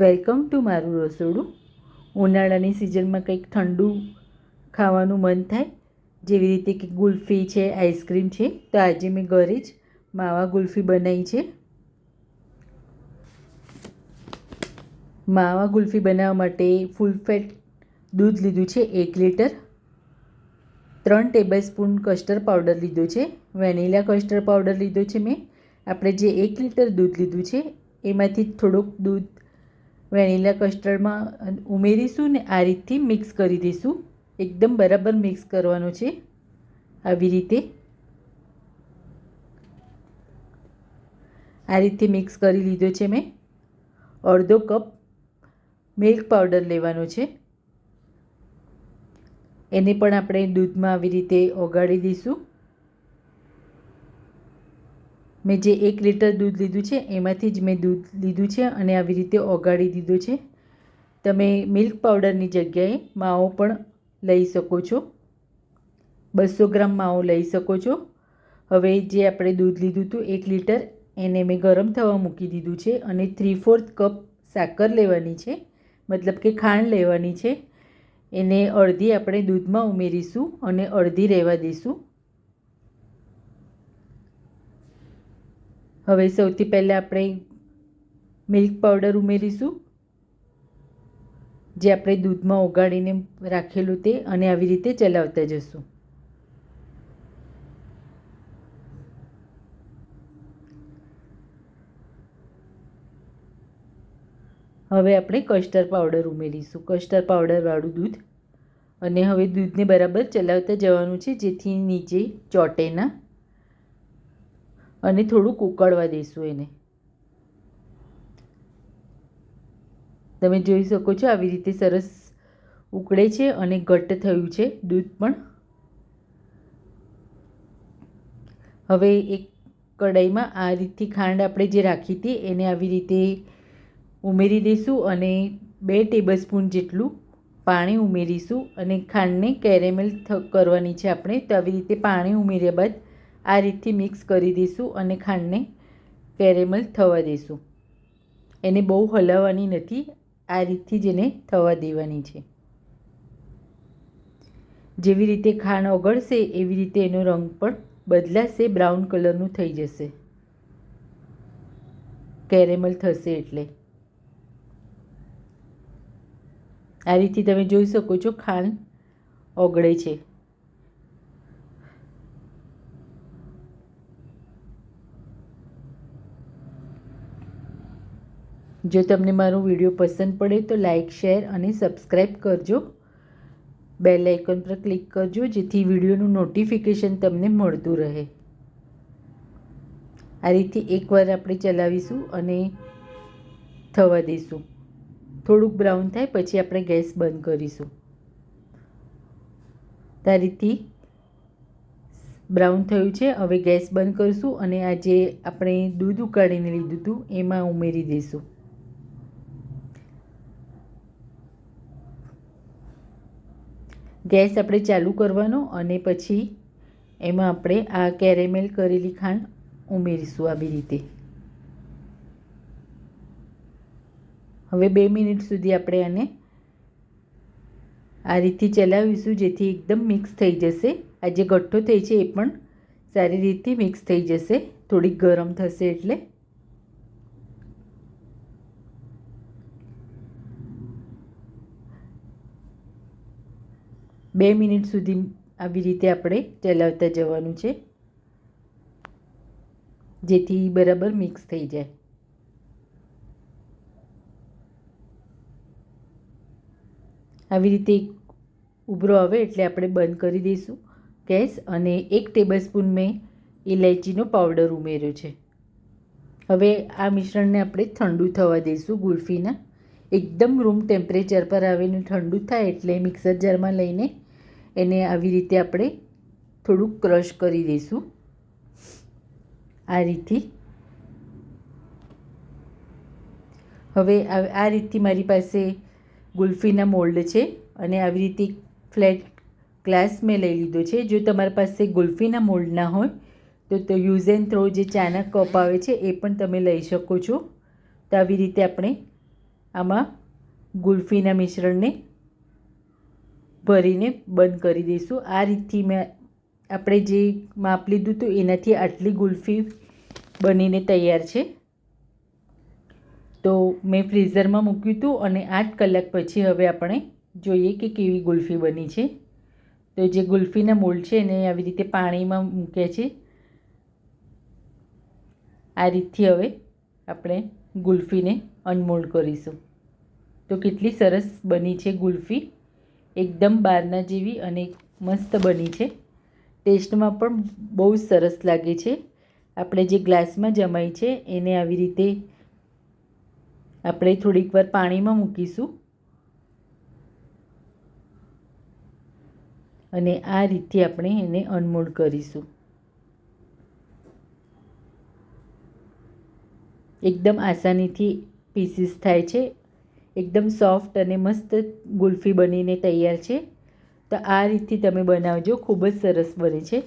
Welcome to મારું રસોડું. ઉનાળાની સિઝનમાં કંઈક ઠંડુ ખાવાનું મન થાય. જેવી રીતે કે ગુલ્ફી છે, આઈસ્ક્રીમ છે, તો આજે મેં ઘરે જ માવા ગુલ્ફી બનાવી છે. માવા ગુલ્ફી બનાવવા માટે ફૂલ ફેટ દૂધ લીધું છે, એક લીટર. ત્રણ ટેબલ સ્પૂન કસ્ટર્ડ પાવડર લીધો છે, વેનીલા કસ્ટર્ડ પાવડર લીધો છે મેં. આપણે જે એક લીટર દૂધ લીધું છે, એમાંથી થોડુંક દૂધ વેનીલા કસ્ટર્ડમાં ઉમેરીશું ને આ રીતથી મિક્સ કરી દઈશું. એકદમ બરાબર મિક્સ કરવાનું છે. આવી રીતે. આ રીતે મિક્સ કરી લીધો છે મેં. અડધો કપ મિલ્ક પાવડર લેવાનો છે. એને પણ આપણે દૂધમાં આવી રીતે ઓગાળી દઈશું. મેં જે એક લીટર દૂધ લીધું છે, એમાંથી જ મેં દૂધ લીધું છે અને આવી રીતે ઓગાળી દીધું છે. તમે મિલ્ક પાવડરની જગ્યાએ માવો પણ લઈ શકો છો. બસો ગ્રામ માવો લઈ શકો છો. હવે જે આપણે દૂધ લીધું હતું એક લીટર, એને મેં ગરમ થવા મૂકી દીધું છે અને થ્રી ફોર્થ કપ સાકર લેવાની છે, મતલબ કે ખાંડ લેવાની છે. એને અડધી આપણે દૂધમાં ઉમેરીશું અને અડધી રહેવા દઈશું હવે સૌથી પહેલાં આપણે મિલ્ક પાવડર ઉમેરીશું, જે આપણે દૂધમાં ઓગાળીને રાખેલું તે અને આવી રીતે ચલાવતા જશું. હવે આપણે કસ્ટર્ડ પાવડર ઉમેરીશું. કસ્ટર્ડ પાવડરવાળું દૂધ અને હવે દૂધને બરાબર ચલાવતા જવાનું છે, જેથી નીચે ચોટે ના અને થોડુંક ઉકળવા દઈશું એને. તમે જોઈ શકો છો આવી રીતે સરસ ઉકળે છે અને ઘટ્ટ થયું છે દૂધ પણ. હવે એક કઢાઈમાં આ રીતથી ખાંડ આપણે જે રાખી હતી એને આવી રીતે ઉમેરી દઈશું અને બે ટેબલસ્પૂન જેટલું પાણી ઉમેરીશું અને ખાંડને કેરેમેલ કરવાની છે આપણે. તો આવી રીતે પાણી ઉમેર્યા બાદ આ રીતથી મિક્સ કરી દઈશું અને ખાંડને કેરેમલ થવા દઈશું. એને બહુ હલાવવાની નથી, આ રીતથી જ એને થવા દેવાની છે. જેવી રીતે ખાંડ ઓગળશે, એવી રીતે એનો રંગ પણ બદલાશે બ્રાઉન કલરનું થઈ જશે. કેરેમલ થશે એટલે. આ રીતથી તમે જોઈ શકો છો ખાંડ ઓગળે છે. જો તમને મારો વીડિયો પસંદ પડે તો લાઇક શેર અને સબસ્ક્રાઈબ કરજો. બેલ આઇકન પર ક્લિક કરજો, જેથી વિડીયોનું નોટિફિકેશન તમને મળતું રહે. આ રીતે એકવાર આપણે ચલાવીશું અને થવા દઈશું. થોડુંક બ્રાઉન થાય પછી આપણે ગેસ બંધ કરીશું. આ રીતથી બ્રાઉન થયું છે, હવે ગેસ બંધ કરીશું અને આ જે આપણે દૂધ ઉકાળીને લીધું હતું, એમાં ઉમેરી દઈશું. ગેસ આપણે ચાલુ કરવાનો અને પછી એમાં આપણે આ કેરેમેલ કરેલી ખાંડ ઉમેરીશું આવી રીતે. હવે બે મિનિટ સુધી આપણે આને આ રીતથી ચલાવીશું જેથી એકદમ મિક્સ થઈ જશે. આ જે ગઠ્ઠો થઈ છે એ પણ સારી રીતે મિક્સ થઈ જશે. થોડીક ગરમ થશે એટલે. બે મિનિટ સુધી આવી રીતે આપણે ચલાવતા જવાનું છે. જેથી બરાબર મિક્સ થઈ જાય. આવી રીતે ઉભરો આવે એટલે આપણે બંધ કરી દઈશું ગેસ અને એક ટેબલસ્પૂન મેં ઇલાયચીનો પાવડર ઉમેર્યો છે. હવે આ મિશ્રણને આપણે ઠંડુ થવા દઈશું ગુલ્ફીના. એકદમ રૂમ ટેમ્પરેચર પર આવીને ઠંડુ થાય એટલે મિક્સર જારમાં લઈને એને આવી રીતે આપણે થોડુંક ક્રશ કરી દઈશું. આ રીતથી હવે આ રીતથી મારી પાસે ગુલ્ફીના મોલ્ડ છે અને આવી રીતે ફ્લેટ ગ્લાસ મેં લઈ લીધો છે. જો તમારી પાસે ગુલ્ફીના મોલ્ડ ના હોય, તો તો યુઝ એન્ડ થ્રો જે ચાના કપ આવે છે, એ પણ તમે લઈ શકો છો. તો આવી રીતે આપણે આમાં ગુલ્ફીના મિશ્રણને ભરીને બંધ કરી દઈશું. આ રીતથી મેં આપણે જે માપ લીધું હતું એનાથી આટલી ગુલ્ફી બનીને તૈયાર છે. તો મેં ફ્રીઝરમાં મૂક્યું હતું અને આઠ કલાક પછી હવે આપણે જોઈએ કે કેવી ગુલ્ફી બની છે. તો જે ગુલ્ફીના મોલ્ડ છે એને આવી રીતે પાણીમાં મૂક્યા છે. આ રીતથી હવે આપણે ગુલ્ફીને અનમોલ્ડ કરીશું. તો કેટલી સરસ બની છે ગુલ્ફી. એકદમ બહારના જેવી અને મસ્ત બની છે. ટેસ્ટમાં પણ બહુ સરસ લાગે છે. આપણે જે ગ્લાસમાં જમાઈ છે એને આવી રીતે આપણે થોડીક વાર પાણીમાં મૂકીશું. અને આ રીતથી આપણે એને અનમોલ્ડ કરીશું. એકદમ આસાનીથી પીસીસ થાય છે. એકદમ સોફ્ટ અને મસ્ત ગુલ્ફી બનીને તૈયાર છે. તો આ રીતથી તમે બનાવજો. ખૂબ જ સરસ બને છે.